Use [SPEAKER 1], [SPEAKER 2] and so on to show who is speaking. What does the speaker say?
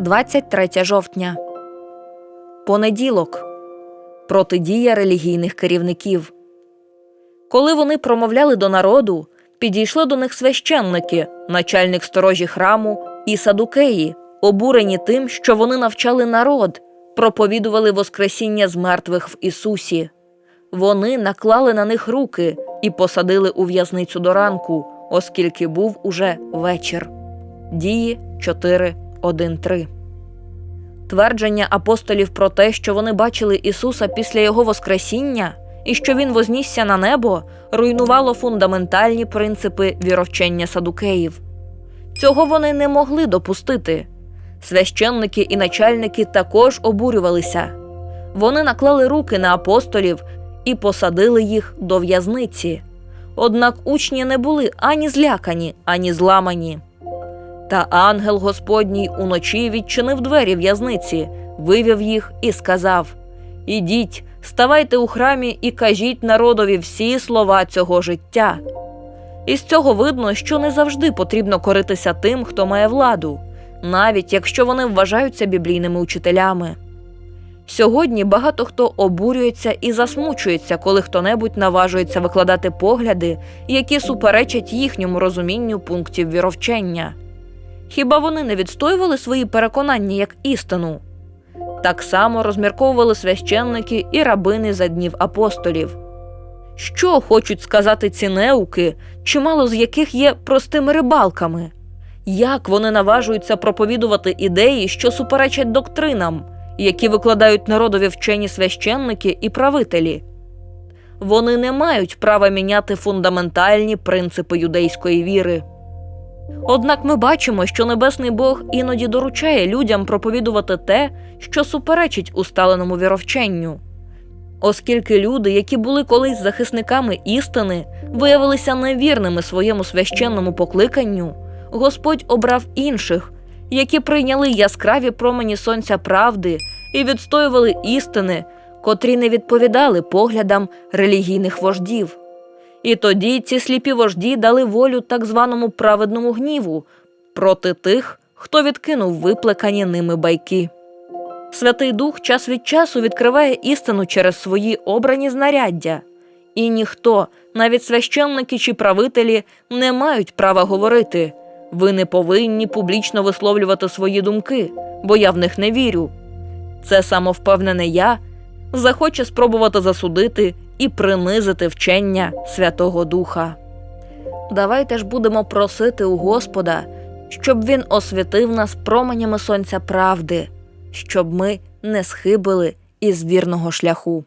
[SPEAKER 1] 23 жовтня. Понеділок. Протидія релігійних керівників. Коли вони промовляли до народу, підійшли до них священники, начальник сторожі храму і садукеї, обурені тим, що вони навчали народ, проповідували Воскресіння з мертвих в Ісусі. Вони наклали на них руки і посадили у в'язницю до ранку, оскільки був уже вечір. Дії 4, 1, 3. Твердження апостолів про те, що вони бачили Ісуса після Його Воскресіння і що Він вознісся на небо, руйнувало фундаментальні принципи віровчення садукеїв. Цього вони не могли допустити. Священники і начальники також обурювалися. Вони наклали руки на апостолів і посадили їх до в'язниці. Однак учні не були ані злякані, ані зламані. Та ангел Господній уночі відчинив двері в'язниці, вивів їх і сказав: Ідіть, ставайте у храмі і кажіть народові всі слова цього життя. Із цього видно, що не завжди потрібно коритися тим, хто має владу, навіть якщо вони вважаються біблійними учителями. Сьогодні багато хто обурюється і засмучується, коли хто-небудь наважується викладати погляди, які суперечать їхньому розумінню пунктів віровчення. Хіба вони не відстоювали свої переконання як істину? Так само розмірковували священники і рабини за днів апостолів. Що хочуть сказати ці неуки, чимало з яких є простими рибалками? Як вони наважуються проповідувати ідеї, що суперечать доктринам, які викладають народові вчені священники і правителі? Вони не мають права міняти фундаментальні принципи юдейської віри. Однак ми бачимо, що небесний Бог іноді доручає людям проповідувати те, що суперечить усталеному віровченню. Оскільки люди, які були колись захисниками істини, виявилися невірними своєму священному покликанню, Господь обрав інших, які прийняли яскраві промені сонця правди і відстоювали істини, котрі не відповідали поглядам релігійних вождів. І тоді ці сліпі вожді дали волю так званому праведному гніву проти тих, хто відкинув виплекані ними байки. Святий Дух час від часу відкриває істину через свої обрані знаряддя, і ніхто, навіть священники чи правителі, не мають права говорити ви не повинні публічно висловлювати свої думки, бо я в них не вірю. Це самовпевнене я захоче спробувати засудити і принизити вчення Святого Духа. Давайте ж будемо просити у Господа, щоб Він освітив нас променями сонця правди, щоб ми не схибили із вірного шляху.